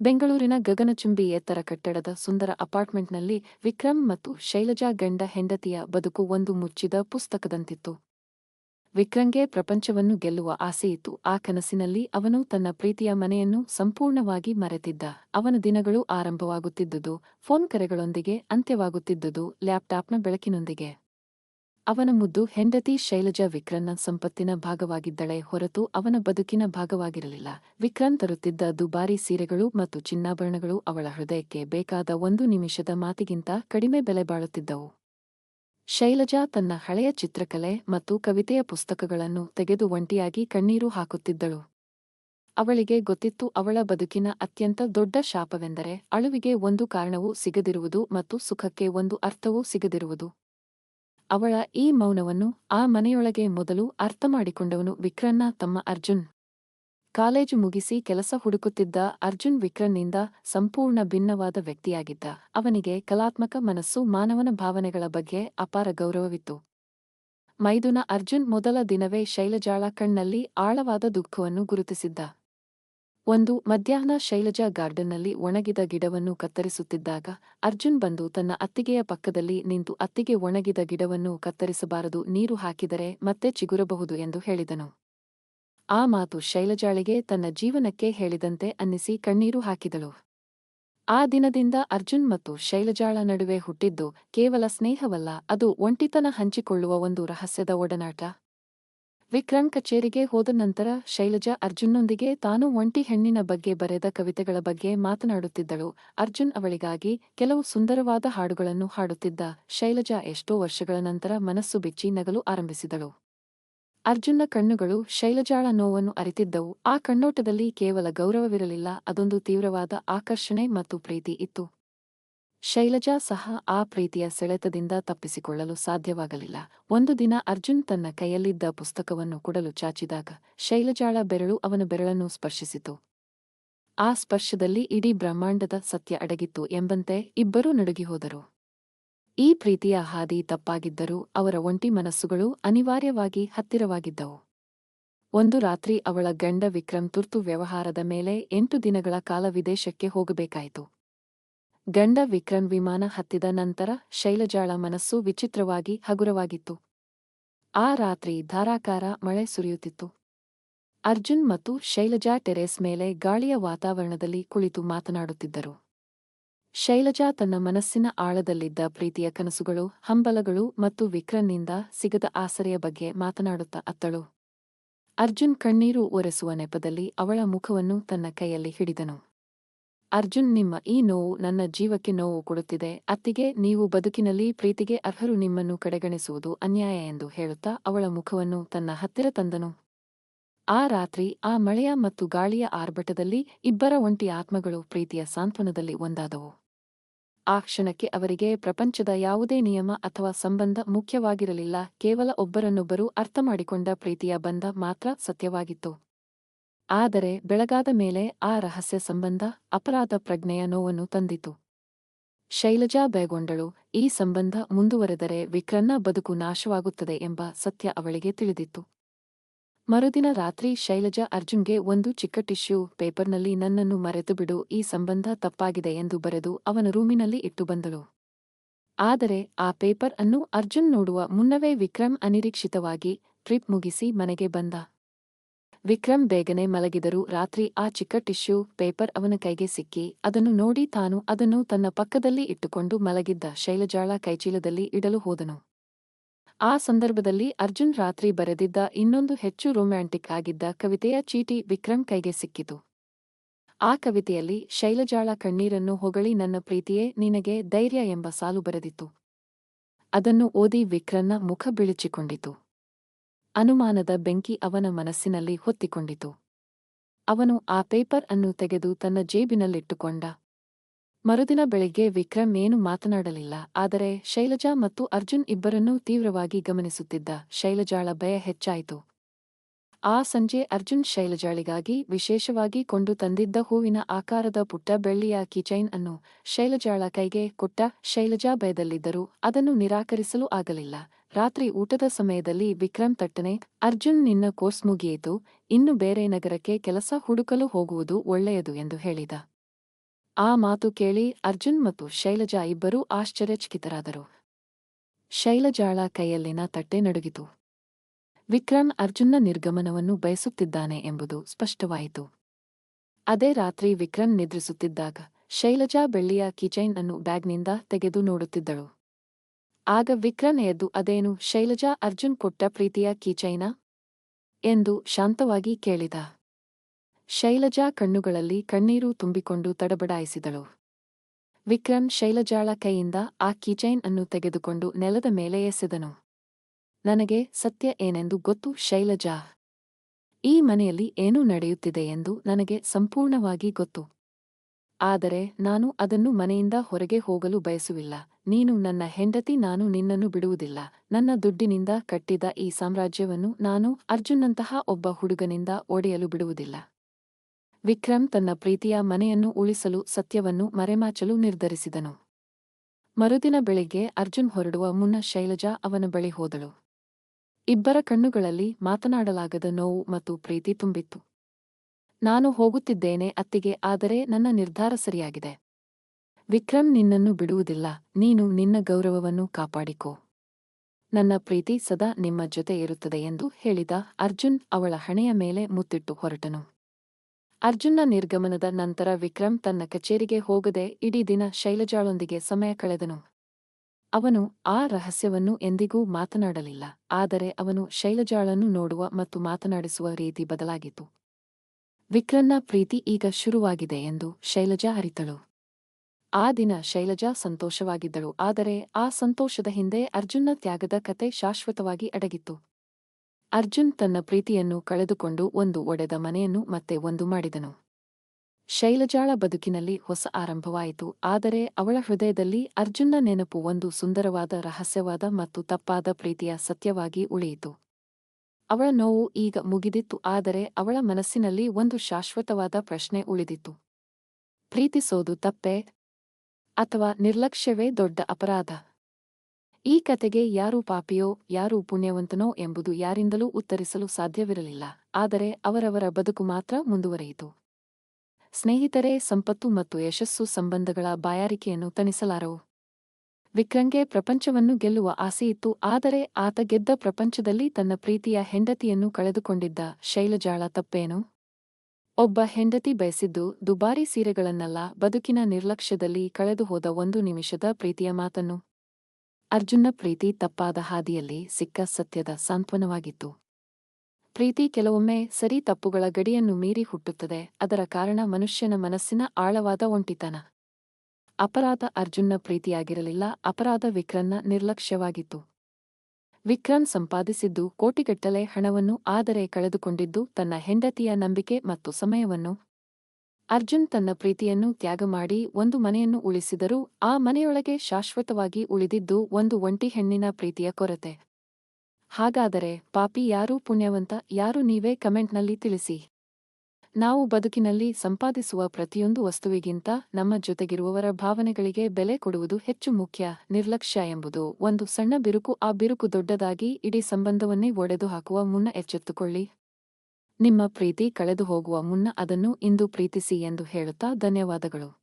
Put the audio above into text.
ಬೆಂಗಳೂರಿನ ಗಗನಚುಂಬಿ ಎತ್ತರ ಕಟ್ಟಡದ ಸುಂದರ ಅಪಾರ್ಟ್ಮೆಂಟ್ನಲ್ಲಿ ವಿಕ್ರಮ್ ಮತ್ತು ಶೈಲಜಾ ಗಂಡ ಹೆಂಡತಿಯ ಬದುಕು ಒಂದು ಮುಚ್ಚಿದ ಪುಸ್ತಕದಂತಿತ್ತು. ವಿಕ್ರಂಗೆ ಪ್ರಪಂಚವನ್ನು ಗೆಲ್ಲುವ ಆಸೆಯಿತ್ತು ಆ ಕನಸಿನಲ್ಲಿ ಅವನು ತನ್ನ ಪ್ರೀತಿಯ ಮನೆಯನ್ನು ಸಂಪೂರ್ಣವಾಗಿ ಮರೆತಿದ್ದ. ಅವನ ದಿನಗಳು ಆರಂಭವಾಗುತ್ತಿದ್ದುದು, ಫೋನ್ ಕರೆಗಳೊಂದಿಗೆ ಅಂತ್ಯವಾಗುತ್ತಿದ್ದುದು, ಲ್ಯಾಪ್ಟಾಪ್ನ ಬೆಳಕಿನೊಂದಿಗೆ. ಅವನ ಮುದ್ದು ಹೆಂಡತಿ ಶೈಲಜಾ ವಿಕ್ರನ್ನ ಸಂಪತ್ತಿನ ಭಾಗವಾಗಿದ್ದಳೆ ಹೊರತು ಅವನ ಬದುಕಿನ ಭಾಗವಾಗಿರಲಿಲ್ಲ. ವಿಕ್ರನ್ ತರುತ್ತಿದ್ದ ದುಬಾರಿ ಸೀರೆಗಳು ಮತ್ತು ಚಿನ್ನಾಭರಣಗಳು ಅವಳ ಹೃದಯಕ್ಕೆ ಬೇಕಾದ ಒಂದು ನಿಮಿಷದ ಮಾತಿಗಿಂತ ಕಡಿಮೆ ಬೆಲೆ ಬಾಳುತ್ತಿದ್ದವು. ಶೈಲಜಾ ತನ್ನ ಹಳೆಯ ಚಿತ್ರಕಲೆ ಮತ್ತು ಕವಿತೆಯ ಪುಸ್ತಕಗಳನ್ನು ತೆಗೆದು ಒಂಟಿಯಾಗಿ ಕಣ್ಣೀರು ಹಾಕುತ್ತಿದ್ದಳು. ಅವಳಿಗೆ ಗೊತ್ತಿತ್ತು ಅವಳ ಬದುಕಿನ ಅತ್ಯಂತ ದೊಡ್ಡ ಶಾಪವೆಂದರೆ ಅಳುವಿಗೆ ಒಂದು ಕಾರಣವೂ ಸಿಗದಿರುವುದು ಮತ್ತು ಸುಖಕ್ಕೆ ಒಂದು ಅರ್ಥವೂ ಸಿಗದಿರುವುದು. ಅವಳ ಈ ಮೌನವನ್ನು ಆ ಮನೆಯೊಳಗೆ ಮೊದಲು ಅರ್ಥಮಾಡಿಕೊಂಡವನು ವಿಕ್ರನ್ನ ತಮ್ಮ ಅರ್ಜುನ್. ಕಾಲೇಜು ಮುಗಿಸಿ ಕೆಲಸ ಹುಡುಕುತ್ತಿದ್ದ ಅರ್ಜುನ್ ವಿಕ್ರನ್ನಿಂದ ಸಂಪೂರ್ಣ ಭಿನ್ನವಾದ ವ್ಯಕ್ತಿಯಾಗಿದ್ದ. ಅವನಿಗೆ ಕಲಾತ್ಮಕ ಮನಸ್ಸು ಮಾನವನ ಭಾವನೆಗಳ ಬಗ್ಗೆ ಅಪಾರ ಗೌರವವಿತ್ತು. ಮೈದುನ ಅರ್ಜುನ್ ಮೊದಲ ದಿನವೇ ಶೈಲಜಾಳ ಕಣ್ಣಲ್ಲಿ ಆಳವಾದ ದುಃಖವನ್ನು ಗುರುತಿಸಿದ್ದ. ಒಂದು ಮಧ್ಯಾಹ್ನ ಶೈಲಜಾ ಗಾರ್ಡನ್ನಲ್ಲಿ ಒಣಗಿದ ಗಿಡವನ್ನು ಕತ್ತರಿಸುತ್ತಿದ್ದಾಗ ಅರ್ಜುನ್ ಬಂದು ತನ್ನ ಅತ್ತಿಗೆಯ ಪಕ್ಕದಲ್ಲಿ ನಿಂತು ಅತ್ತಿಗೆ ಒಣಗಿದ ಗಿಡವನ್ನು ಕತ್ತರಿಸಬಾರದು, ನೀರು ಹಾಕಿದರೆ ಮತ್ತೆ ಚಿಗುರಬಹುದು ಎಂದು ಹೇಳಿದನು. ಆ ಮಾತು ಶೈಲಜಾಳಿಗೆ ತನ್ನ ಜೀವನಕ್ಕೆ ಹೇಳಿದಂತೆ ಅನ್ನಿಸಿ ಕಣ್ಣೀರು ಹಾಕಿದಳು. ಆ ದಿನದಿಂದ ಅರ್ಜುನ್ ಮತ್ತು ಶೈಲಜಾಳ ನಡುವೆ ಹುಟ್ಟಿದ್ದು ಕೇವಲ ಸ್ನೇಹವಲ್ಲ, ಅದು ಒಂಟಿತನ ಹಂಚಿಕೊಳ್ಳುವ ಒಂದು ರಹಸ್ಯದ ಒಡನಾಟ. ವಿಕ್ರಮ್ ಕಚೇರಿಗೆ ಹೋದ ನಂತರ ಶೈಲಜಾ ಅರ್ಜುನ್ನೊಂದಿಗೆ ತಾನು ಒಂಟಿ ಹೆಣ್ಣಿನ ಬಗ್ಗೆ ಬರೆದ ಕವಿತೆಗಳ ಬಗ್ಗೆ ಮಾತನಾಡುತ್ತಿದ್ದಳು. ಅರ್ಜುನ್ ಅವಳಿಗಾಗಿ ಕೆಲವು ಸುಂದರವಾದ ಹಾಡುಗಳನ್ನು ಹಾಡುತ್ತಿದ್ದ ಶೈಲಜಾ ಎಷ್ಟೋ ವರ್ಷಗಳ ನಂತರ ಮನಸ್ಸು ಬಿಚ್ಚಿ ನಗಲು ಆರಂಭಿಸಿದಳು. ಅರ್ಜುನ್ನ ಕಣ್ಣುಗಳು ಶೈಲಜಾಳ ನೋವನ್ನು ಅರಿತಿದ್ದವು. ಆ ಕಣ್ಣೋಟದಲ್ಲಿ ಕೇವಲ ಗೌರವವಿರಲಿಲ್ಲ, ಅದೊಂದು ತೀವ್ರವಾದ ಆಕರ್ಷಣೆ ಮತ್ತು ಪ್ರೀತಿ ಇತ್ತು. ಶೈಲಜಾ ಸಹ ಆ ಪ್ರೀತಿಯ ಸೆಳೆತದಿಂದ ತಪ್ಪಿಸಿಕೊಳ್ಳಲು ಸಾಧ್ಯವಾಗಲಿಲ್ಲ. ಒಂದು ದಿನ ಅರ್ಜುನ್ ತನ್ನ ಕೈಯಲ್ಲಿದ್ದ ಪುಸ್ತಕವನ್ನು ಕೊಡಲು ಚಾಚಿದಾಗ ಶೈಲಜಾಳ ಬೆರಳು ಅವನ ಬೆರಳನ್ನು ಸ್ಪರ್ಶಿಸಿತು. ಆ ಸ್ಪರ್ಶದಲ್ಲಿ ಇಡೀ ಬ್ರಹ್ಮಾಂಡದ ಸತ್ಯ ಅಡಗಿತ್ತು ಎಂಬಂತೆ ಇಬ್ಬರೂ ನಡುಗಿಹೋದರು ಈ ಪ್ರೀತಿಯ ಹಾದಿ ತಪ್ಪಾಗಿದ್ದರೂ ಅವರ ಒಂಟಿ ಮನಸ್ಸುಗಳು ಅನಿವಾರ್ಯವಾಗಿ ಹತ್ತಿರವಾಗಿದ್ದವು. ಒಂದು ರಾತ್ರಿ ಅವಳ ಗಂಡ ವಿಕ್ರಮ್ ತುರ್ತು ವ್ಯವಹಾರದ ಮೇಲೆ ಎಂಟು ದಿನಗಳ ಕಾಲ ವಿದೇಶಕ್ಕೆ ಹೋಗಬೇಕಾಯಿತು. ಗಂಡ ವಿಕ್ರಮ್ ವಿಮಾನ ಹತ್ತಿದ ನಂತರ ಶೈಲಜಾಳ ಮನಸ್ಸು ವಿಚಿತ್ರವಾಗಿ ಹಗುರವಾಗಿತ್ತು. ಆ ರಾತ್ರಿ ಧಾರಾಕಾರ ಮಳೆ ಸುರಿಯುತ್ತಿತ್ತು. ಅರ್ಜುನ್ ಮತ್ತು ಶೈಲಜಾ ಟೆರೇಸ್ ಮೇಲೆ ಗಾಳಿಯ ವಾತಾವರಣದಲ್ಲಿ ಕುಳಿತು ಮಾತನಾಡುತ್ತಿದ್ದರು. ಶೈಲಜಾ ತನ್ನ ಮನಸ್ಸಿನ ಆಳದಲ್ಲಿದ್ದ ಪ್ರೀತಿಯ ಕನಸುಗಳು, ಹಂಬಲಗಳು ಮತ್ತು ವಿಕ್ರನ್ನಿಂದ ಸಿಗದ ಆಸರೆಯ ಬಗ್ಗೆ ಮಾತನಾಡುತ್ತಾ ಅತ್ತಳು. ಅರ್ಜುನ್ ಕಣ್ಣೀರು ಒರೆಸುವ ನೆಪದಲ್ಲಿ ಅವಳ ಮುಖವನ್ನು ತನ್ನ ಕೈಯಲ್ಲಿ ಹಿಡಿದನು. ಅರ್ಜುನ್ ನಿಮ್ಮ ಈ ನೋವು ನನ್ನ ಜೀವಕ್ಕೆ ನೋವು ಕೊಡುತ್ತಿದೆ. ಅತ್ತಿಗೆ ನೀವು ಬದುಕಿನಲ್ಲಿ ಪ್ರೀತಿಗೆ ಅರ್ಹರು ನಿಮ್ಮನ್ನು ಕಡೆಗಣಿಸುವುದು ಅನ್ಯಾಯ ಎಂದು ಹೇಳುತ್ತಾ ಅವಳ ಮುಖವನ್ನು ತನ್ನ ಹತ್ತಿರ ತಂದನು. ಆ ರಾತ್ರಿ, ಆ ಮಳೆಯ ಮತ್ತು ಗಾಳಿಯ ಆರ್ಭಟದಲ್ಲಿ ಇಬ್ಬರ ಒಂಟಿ ಆತ್ಮಗಳು ಪ್ರೀತಿಯ ಸಾಂತ್ವನದಲ್ಲಿ ಒಂದಾದವು. ಆ ಕ್ಷಣಕ್ಕೆ ಅವರಿಗೆ ಪ್ರಪಂಚದ ಯಾವುದೇ ನಿಯಮ ಅಥವಾ ಸಂಬಂಧ ಮುಖ್ಯವಾಗಿರಲಿಲ್ಲ. ಕೇವಲ ಒಬ್ಬರನ್ನೊಬ್ಬರು ಅರ್ಥಮಾಡಿಕೊಂಡ ಪ್ರೀತಿಯ ಬಂಧ ಮಾತ್ರ ಸತ್ಯವಾಗಿತ್ತು. ಆದರೆ ಬೆಳಗಾದ ಮೇಲೆ ಆ ರಹಸ್ಯ ಸಂಬಂಧ ಅಪರಾಧ ಪ್ರಜ್ಞೆಯ ನೋವನ್ನು ತಂದಿತು. ಶೈಲಜಾ ಬೇಗೊಂಡಳು, ಈ ಸಂಬಂಧ ಮುಂದುವರೆದರೆ ವಿಕ್ರನ್ನ ಬದುಕು ನಾಶವಾಗುತ್ತದೆ ಎಂಬ ಸತ್ಯ ಅವಳಿಗೆ ತಿಳಿದಿತ್ತು. ಮರುದಿನ ರಾತ್ರಿ ಶೈಲಜಾ ಅರ್ಜುನ್ಗೆ ಒಂದು ಚಿಕ್ಕ ಟಿಶ್ಯೂ ಪೇಪರ್ನಲ್ಲಿ ನನ್ನನ್ನು ಮರೆತುಬಿಡು ಈ ಸಂಬಂಧ ತಪ್ಪಾಗಿದೆ ಎಂದು ಬರೆದು ಅವನ ರೂಮಿನಲ್ಲಿ ಇಟ್ಟು ಬಂದಳು. ಆದರೆ ಆ ಪೇಪರ್ ಅನ್ನು ಅರ್ಜುನ್ ನೋಡುವ ಮುನ್ನವೇ ವಿಕ್ರಮ್ ಅನಿರೀಕ್ಷಿತವಾಗಿ ಟ್ರಿಪ್ ಮುಗಿಸಿ ಮನೆಗೆ ಬಂದ. ವಿಕ್ರಮ್ ಬೇಗನೆ ಮಲಗಿದರೂ ರಾತ್ರಿ ಆ ಚಿಕ್ಕ ಟಿಶ್ಯೂ ಪೇಪರ್ ಅವನ ಕೈಗೆ ಸಿಕ್ಕಿ ಅದನ್ನು ನೋಡಿ ತಾನು ಅದನ್ನು ತನ್ನ ಪಕ್ಕದಲ್ಲಿ ಇಟ್ಟುಕೊಂಡು ಮಲಗಿದ್ದ ಶೈಲಜಾಳ ಕೈಚೀಲದಲ್ಲಿ ಇಡಲು ಹೋದನು. ಆ ಸಂದರ್ಭದಲ್ಲಿ ಅರ್ಜುನ್ ರಾತ್ರಿ ಬರೆದಿದ್ದ ಇನ್ನೊಂದು ಹೆಚ್ಚು ರೊಮ್ಯಾಂಟಿಕ್ ಆಗಿದ್ದ ಕವಿತೆಯ ಚೀಟಿ ವಿಕ್ರಮ್ ಕೈಗೆ ಸಿಕ್ಕಿತು. ಆ ಕವಿತೆಯಲ್ಲಿ ಶೈಲಜಾಳ ಕಣ್ಣೀರನ್ನು ಹೊಗಳಿ ನನ್ನ ಪ್ರೀತಿಯೇ ನಿನಗೆ ಧೈರ್ಯ ಎಂಬ ಸಾಲು ಬರೆದಿತ್ತು. ಅದನ್ನು ಓದಿ ವಿಕ್ರನ್ನ ಮುಖ ಬಿಳಿಚಿಕೊಂಡಿತು. ಅನುಮಾನದ ಬೆಂಕಿ ಅವನ ಮನಸ್ಸಿನಲ್ಲಿ ಹೊತ್ತಿಕೊಂಡಿತು. ಅವನು ಆ ಪೇಪರ್ ಅನ್ನು ತೆಗೆದು ತನ್ನ ಜೇಬಿನಲ್ಲಿಟ್ಟುಕೊಂಡ. ಮರುದಿನ ಬೆಳಿಗ್ಗೆ ವಿಕ್ರಮ್ ಏನು ಮಾತನಾಡಲಿಲ್ಲ, ಆದರೆ ಶೈಲಜಾ ಮತ್ತು ಅರ್ಜುನ್ ಇಬ್ಬರನ್ನೂ ತೀವ್ರವಾಗಿ ಗಮನಿಸುತ್ತಿದ್ದ ಶೈಲಜಾಳ ಭಯ ಹೆಚ್ಚಾಯಿತು. ಆ ಸಂಜೆ ಅರ್ಜುನ್ ಶೈಲಜಾಳಿಗಾಗಿ ವಿಶೇಷವಾಗಿ ಕೊಂಡು ತಂದಿದ್ದ ಹೂವಿನ ಆಕಾರದ ಪುಟ್ಟ ಬೆಳ್ಳಿಯ ಕಿಚೈನ್ ಅನ್ನು ಶೈಲಜಾಳ ಕೈಗೆ ಕೊಟ್ಟ. ಶೈಲಜಾ ಭಯದಲ್ಲಿದ್ದರೂ ಅದನ್ನು ನಿರಾಕರಿಸಲು ಆಗಲಿಲ್ಲ. ರಾತ್ರಿ ಊಟದ ಸಮಯದಲ್ಲಿ ವಿಕ್ರಮ್ ತಟ್ಟನೆ, ಅರ್ಜುನ್ ನಿನ್ನ ಕೋರ್ಸ್ ಮುಗಿಯಿತು, ಇನ್ನು ಬೇರೆ ನಗರಕ್ಕೆ ಕೆಲಸ ಹುಡುಕಲು ಹೋಗುವುದು ಒಳ್ಳೆಯದು ಎಂದು ಹೇಳಿದ. ಆ ಮಾತು ಕೇಳಿ ಅರ್ಜುನ್ ಮತ್ತು ಶೈಲಜಾ ಇಬ್ಬರೂ ಆಶ್ಚರ್ಯಚಕಿತರಾದರು. ಶೈಲಜಾಳ ಕೈಯಲ್ಲಿನ ತಟ್ಟೆ ನಡುಗಿತು. ವಿಕ್ರಮ್ ಅರ್ಜುನ್ನ ನಿರ್ಗಮನವನ್ನು ಬಯಸುತ್ತಿದ್ದಾನೆ ಎಂಬುದು ಸ್ಪಷ್ಟವಾಯಿತು. ಅದೇ ರಾತ್ರಿ ವಿಕ್ರಮ್ ನಿದ್ರಿಸುತ್ತಿದ್ದಾಗ, ಶೈಲಜಾ ಬೆಳ್ಳಿಯ ಕಿಚೈನ್ ಅನ್ನು ಬ್ಯಾಗ್ನಿಂದ ತೆಗೆದು ನೋಡುತ್ತಿದ್ದಳು. ಆಗ ವಿಕ್ರಮ್ ಎದ್ದು ಅದೇನು, ಶೈಲಜಾ, ಅರ್ಜುನ್ ಕೊಟ್ಟ ಪ್ರೀತಿಯ ಕೀಚೈನ? ಎಂದು ಶಾಂತವಾಗಿ ಕೇಳಿದ. ಶೈಲಜಾ ಕಣ್ಣುಗಳಲ್ಲಿ ಕಣ್ಣೀರು ತುಂಬಿಕೊಂಡು ತಡಬಡಾಯಿಸಿದಳು. ವಿಕ್ರಮ್ ಶೈಲಜಾಳ ಕೈಯಿಂದ ಆ ಕೀಚೈನ್ ಅನ್ನು ತೆಗೆದುಕೊಂಡು ನೆಲದ ಮೇಲೆ ಎಸೆದನು. ನನಗೆ ಸತ್ಯ ಏನೆಂದು ಗೊತ್ತು, ಶೈಲಜಾ? ಈ ಮನೆಯಲ್ಲಿ ಏನು ನಡೆಯುತ್ತಿದೆ ಎಂದು ನನಗೆ ಸಂಪೂರ್ಣವಾಗಿ ಗೊತ್ತು. ಆದರೆ ನಾನು ಅದನ್ನು ಮನೆಯಿಂದ ಹೊರಗೆ ಹೋಗಲು ಬಯಸುವಿಲ್ಲ. ನೀನು ನನ್ನ ಹೆಂಡತಿ, ನಾನು ನಿನ್ನನ್ನು ಬಿಡುವುದಿಲ್ಲ. ನನ್ನ ದುಡ್ಡಿನಿಂದ ಕಟ್ಟಿದ ಈ ಸಾಮ್ರಾಜ್ಯವನ್ನು ನಾನು ಅರ್ಜುನ್ನಂತಹ ಒಬ್ಬ ಹುಡುಗನಿಂದ ಒಡೆಯಲು ಬಿಡುವುದಿಲ್ಲ. ವಿಕ್ರಮ್ ತನ್ನ ಪ್ರೀತಿಯ ಮನೆಯನ್ನು ಉಳಿಸಲು ಸತ್ಯವನ್ನು ಮರೆಮಾಚಲು ನಿರ್ಧರಿಸಿದನು. ಮರುದಿನ ಬೆಳಿಗ್ಗೆ ಅರ್ಜುನ್ ಹೊರಡುವ ಮುನ್ನ ಶೈಲಜಾ ಅವನ ಬಳಿ ಹೋದಳು. ಇಬ್ಬರ ಕಣ್ಣುಗಳಲ್ಲಿ ಮಾತನಾಡಲಾಗದ ನೋವು ಮತ್ತು ಪ್ರೀತಿ ತುಂಬಿತ್ತು. ನಾನು ಹೋಗುತ್ತಿದ್ದೇನೆ ಅತ್ತಿಗೆ, ಆದರೆ ನನ್ನ ನಿರ್ಧಾರ ಸರಿಯಾಗಿದೆ. ವಿಕ್ರಮ್ ನಿನ್ನನ್ನು ಬಿಡುವುದಿಲ್ಲ. ನೀನು ನಿನ್ನ ಗೌರವವನ್ನು ಕಾಪಾಡಿಕೋ. ನನ್ನ ಪ್ರೀತಿ ಸದಾ ನಿಮ್ಮ ಜೊತೆ ಇರುತ್ತದೆ ಎಂದು ಹೇಳಿದ ಅರ್ಜುನ್ ಅವಳ ಹಣೆಯ ಮೇಲೆ ಮುತ್ತಿಟ್ಟು ಹೊರಟನು. ಅರ್ಜುನ್ನ ನಿರ್ಗಮನದ ನಂತರ ವಿಕ್ರಮ್ ತನ್ನ ಕಚೇರಿಗೆ ಹೋಗದೆ ಇಡೀ ದಿನ ಶೈಲಜಾಳೊಂದಿಗೆ ಸಮಯ ಕಳೆದನು. ಅವನು ಆ ರಹಸ್ಯವನ್ನು ಎಂದಿಗೂ ಮಾತನಾಡಲಿಲ್ಲ, ಆದರೆ ಅವನು ಶೈಲಜಾಳನ್ನು ನೋಡುವ ಮತ್ತು ಮಾತನಾಡಿಸುವ ರೀತಿ ಬದಲಾಗಿತು ವಿಕ್ರನ್ನ ಪ್ರೀತಿ ಈಗ ಶುರುವಾಗಿದೆ ಎಂದು ಶೈಲಜಾ ಅರಿತಳು. ಆ ದಿನ ಶೈಲಜಾ ಸಂತೋಷವಾಗಿದ್ದಳು. ಆದರೆ ಆ ಸಂತೋಷದ ಹಿಂದೆ ಅರ್ಜುನ್ನ ತ್ಯಾಗದ ಕತೆ ಶಾಶ್ವತವಾಗಿ ಅಡಗಿತ್ತು. ಅರ್ಜುನ್ ತನ್ನ ಪ್ರೀತಿಯನ್ನು ಕಳೆದುಕೊಂಡು ಒಂದು ಒಡೆದ ಮನೆಯನ್ನು ಮತ್ತೆ ಒಂದು ಮಾಡಿದನು. ಶೈಲಜಾಳ ಬದುಕಿನಲ್ಲಿ ಹೊಸ ಆರಂಭವಾಯಿತು. ಆದರೆ ಅವಳ ಹೃದಯದಲ್ಲಿ ಅರ್ಜುನ್ನ ನೆನಪು ಒಂದು ಸುಂದರವಾದ ರಹಸ್ಯವಾದ ಮತ್ತು ತಪ್ಪಾದ ಪ್ರೀತಿಯ ಸತ್ಯವಾಗಿ ಉಳಿಯಿತು. ಅವಳ ನೋವು ಈಗ ಮುಗಿದಿತ್ತು. ಆದರೆ ಅವಳ ಮನಸ್ಸಿನಲ್ಲಿ ಒಂದು ಶಾಶ್ವತವಾದ ಪ್ರಶ್ನೆ ಉಳಿದಿತ್ತು. ಪ್ರೀತಿಸೋದು ತಪ್ಪೇ? ಅಥವಾ ನಿರ್ಲಕ್ಷ್ಯವೇ ದೊಡ್ಡ ಅಪರಾಧ. ಈ ಕತೆಗೆ ಯಾರು ಪಾಪಿಯೋ, ಯಾರು ಪುಣ್ಯವಂತನೋ ಎಂಬುದು ಯಾರಿಂದಲೂ ಉತ್ತರಿಸಲು ಸಾಧ್ಯವಿರಲಿಲ್ಲ, ಆದರೆ ಅವರವರ ಬದುಕು ಮಾತ್ರ ಮುಂದುವರೆಯಿತು. ಸ್ನೇಹಿತರೇ, ಸಂಪತ್ತು ಮತ್ತು ಯಶಸ್ಸು ಸಂಬಂಧಗಳ ಬಾಯಾರಿಕೆಯನ್ನು ತಣಿಸಲಾರವು. ವಿಕ್ರಂಗೆ ಪ್ರಪಂಚವನ್ನು ಗೆಲ್ಲುವ ಆಸೆಯಿತ್ತು ಆದರೆ ಆತ ಗೆದ್ದ ಪ್ರಪಂಚದಲ್ಲಿ ತನ್ನ ಪ್ರೀತಿಯ ಹೆಂಡತಿಯನ್ನು ಕಳೆದುಕೊಂಡಿದ್ದ ಶೈಲಜಾಳ ತಪ್ಪೇನು? ಒಬ್ಬ ಹೆಂಡತಿ ಬಯಸಿದ್ದು ದುಬಾರಿ ಸೀರೆಗಳನ್ನಲ್ಲ ಬದುಕಿನ ನಿರ್ಲಕ್ಷ್ಯದಲ್ಲಿ ಕಳೆದುಹೋದ ಒಂದು ನಿಮಿಷದ ಪ್ರೀತಿಯ ಮಾತನ್ನು. ಅರ್ಜುನ ಪ್ರೀತಿ ತಪ್ಪಾದ ಹಾದಿಯಲ್ಲಿ ಸಿಕ್ಕ ಸತ್ಯದ ಸಾಂತ್ವನವಾಗಿತ್ತು. ಪ್ರೀತಿ ಕೆಲವೊಮ್ಮೆ ಸರಿ ತಪ್ಪುಗಳ ಗಡಿಯನ್ನು ಮೀರಿ ಹುಟ್ಟುತ್ತದೆ, ಅದರ ಕಾರಣ ಮನುಷ್ಯನ ಮನಸ್ಸಿನ ಆಳವಾದ ಒಂಟಿತನ. ಅಪರಾಧ ಅರ್ಜುನ್ನ ಪ್ರೀತಿಯಾಗಿರಲಿಲ್ಲ, ಅಪರಾಧ ವಿಕ್ರನ್ನ ನಿರ್ಲಕ್ಷ್ಯವಾಗಿತ್ತು. ವಿಕ್ರಮ್ ಸಂಪಾದಿಸಿದ್ದು ಕೋಟಿಗಟ್ಟಲೆ ಹಣವನ್ನು ಆದರೆ ಕಳೆದುಕೊಂಡಿದ್ದು ತನ್ನ ಹೆಂಡತಿಯ ನಂಬಿಕೆ ಮತ್ತು ಸಮಯವನ್ನು. ಅರ್ಜುನ್ ತನ್ನ ಪ್ರೀತಿಯನ್ನು ತ್ಯಾಗ ಮಾಡಿ ಒಂದು ಮನೆಯನ್ನು ಉಳಿಸಿದರೂ ಆ ಮನೆಯೊಳಗೆ ಶಾಶ್ವತವಾಗಿ ಉಳಿದಿದ್ದು ಒಂದು ಒಂಟಿ ಹೆಣ್ಣಿನ ಪ್ರೀತಿಯ ಕೊರತೆ. ಹಾಗಾದರೆ ಪಾಪಿ ಯಾರು ಪುಣ್ಯವಂತ ಯಾರು ನೀವೇ ಕಮೆಂಟ್ನಲ್ಲಿ ತಿಳಿಸಿ. ನಾವು ಬದುಕಿನಲ್ಲಿ ಸಂಪಾದಿಸುವ ಪ್ರತಿಯೊಂದು ವಸ್ತುವಿಗಿಂತ ನಮ್ಮ ಜೊತೆಗಿರುವವರ ಭಾವನೆಗಳಿಗೆ ಬೆಲೆ ಕೊಡುವುದು ಹೆಚ್ಚು ಮುಖ್ಯ, ನಿರ್ಲಕ್ಷ್ಯ ಎಂಬುದು ಒಂದು ಸಣ್ಣ ಬಿರುಕು. ಆ ಬಿರುಕು ದೊಡ್ಡದಾಗಿ ಇಡೀ ಸಂಬಂಧವನ್ನೇ ಒಡೆದು ಹಾಕುವ ಮುನ್ನ ಎಚ್ಚೆತ್ತುಕೊಳ್ಳಿ. ನಿಮ್ಮ ಪ್ರೀತಿ ಕಳೆದು ಹೋಗುವ ಮುನ್ನ ಅದನ್ನು ಇಂದು ಪ್ರೀತಿಸಿ ಎಂದು ಹೇಳುತ್ತಾ ಧನ್ಯವಾದಗಳು.